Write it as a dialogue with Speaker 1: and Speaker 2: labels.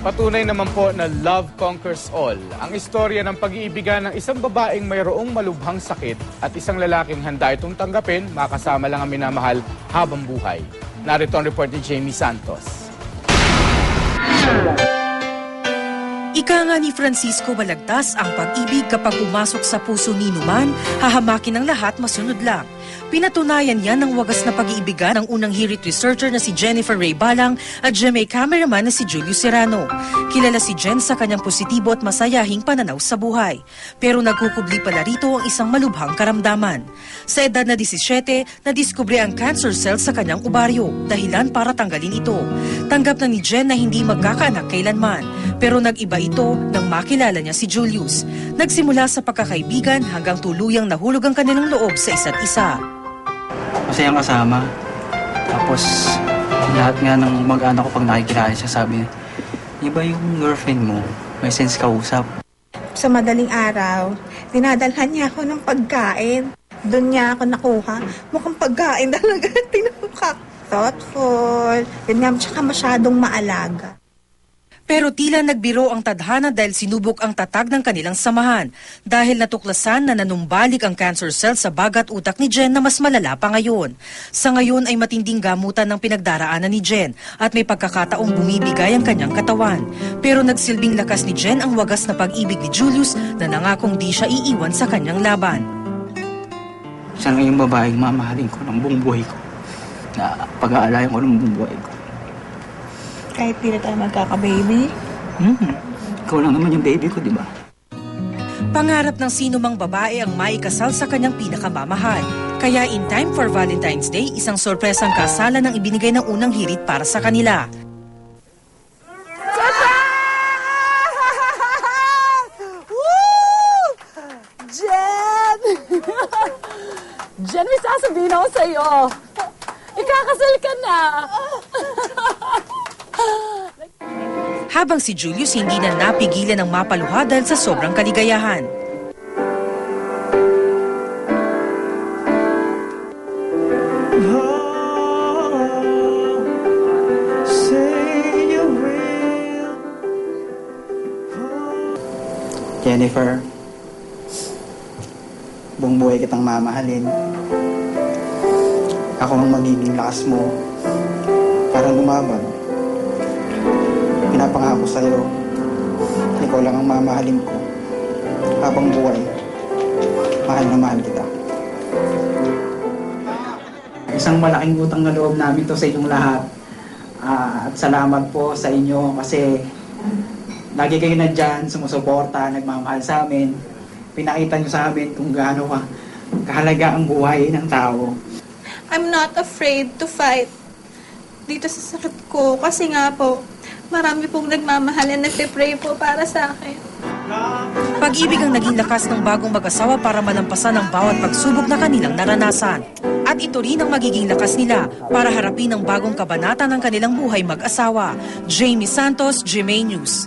Speaker 1: Patunay naman po na love conquers all. Ang istorya ng pag-iibigan ng isang babaeng mayroong malubhang sakit at isang lalaking handa itong tanggapin, makasama lang ang minamahal habang buhay. Narito ang report ni Jamie Santos.
Speaker 2: Ika nga ni Francisco Malagtas ang pag-ibig kapag pumasok sa puso ni Numan, hahamakin ang lahat masunod lang. Pinatunayan yan ng wagas na pag-iibigan ng unang hirit researcher na si Jennifer Ray Balang at GMA cameraman na si Julio Serrano. Kilala si Jen sa kanyang positibo at masayahing pananaw sa buhay. Pero nagkukubli pala rito ang isang malubhang karamdaman. Sa edad na 17, nadiskubre ang cancer cell sa kanyang ovaryo, dahilan para tanggalin ito. Tanggap na ni Jen na hindi magkakaanak kailanman. Pero nag-iba ito nang makilala niya si Julius. Nagsimula sa pagkakaibigan hanggang tuluyang nahulog ang kanilang loob sa isa't isa.
Speaker 3: masayang kasama. Tapos, lahat nga ng mag-anak ko pag nakikilala siya, sabi, di ba yung girlfriend mo, may sense kausap?
Speaker 4: sa madaling araw, dinadalhan niya ako ng pagkain. Doon niya ako nakuha. Mukhang pagkain talaga. Tinukak. Thoughtful. Yun nga, tsaka masyadong maalaga.
Speaker 2: Pero tila nagbiro ang tadhana dahil sinubok ang tatag ng kanilang samahan. Dahil natuklasan na nanumbalik ang cancer cell sa bagat utak ni Jen na mas malala pa ngayon. Sa ngayon ay matinding gamutan ng pinagdaraanan ni Jen at may pagkakataong bumibigay ang kanyang katawan. Pero nagsilbing lakas ni Jen ang wagas na pag-ibig ni Julius na nangakong di siya iiwan sa kanyang laban.
Speaker 3: Siya lang yung babaeng mamahalin ko ng buong buhay ko. Na pag-aalayan ko ng buong buhay ko.
Speaker 4: Kahit di na tayo magkaka-baby.
Speaker 3: Hmm. Ikaw lang naman yung baby ko, di ba?
Speaker 2: Pangarap ng sino mang babae ang maikasal sa kanyang pinakamamahal. Kaya in time for Valentine's Day, isang sorpresang kasalan ang ibinigay ng unang hirit para sa kanila.
Speaker 5: Jen! Jen, may sasabihin ako sa'yo. Ikakasal ka na.
Speaker 2: Habang si Julius hindi na napigilan ng mapaluha dahil sa sobrang kaligayahan.
Speaker 3: Jennifer, buong buhay kitang mamahalin. Ako ang magiging lakas mo para lumaban. Pinapangako sa'yo, ikaw lang ang mamahalin ko habang buhay. Mahal na mahal kita. Isang malaking utang na loob namin to sa inyong lahat. Ah, at salamat po sa inyo kasi lagi kayo nandyan, sumusuporta, nagmamahal sa amin. Pinakita nyo sa amin kung gaano ka kahalaga ang buhay ng tao.
Speaker 4: I'm not afraid to fight dito sa sakit ko. Kasi nga po, marami pong nagmamahal at nagpe-pray po para sa akin.
Speaker 2: Pag-ibig ang naging lakas ng bagong mag-asawa para malampasan ang bawat pagsubok na kanilang naranasan. At ito rin ang magiging lakas nila para harapin ang bagong kabanata ng kanilang buhay mag-asawa. Jamie Santos, GMA News.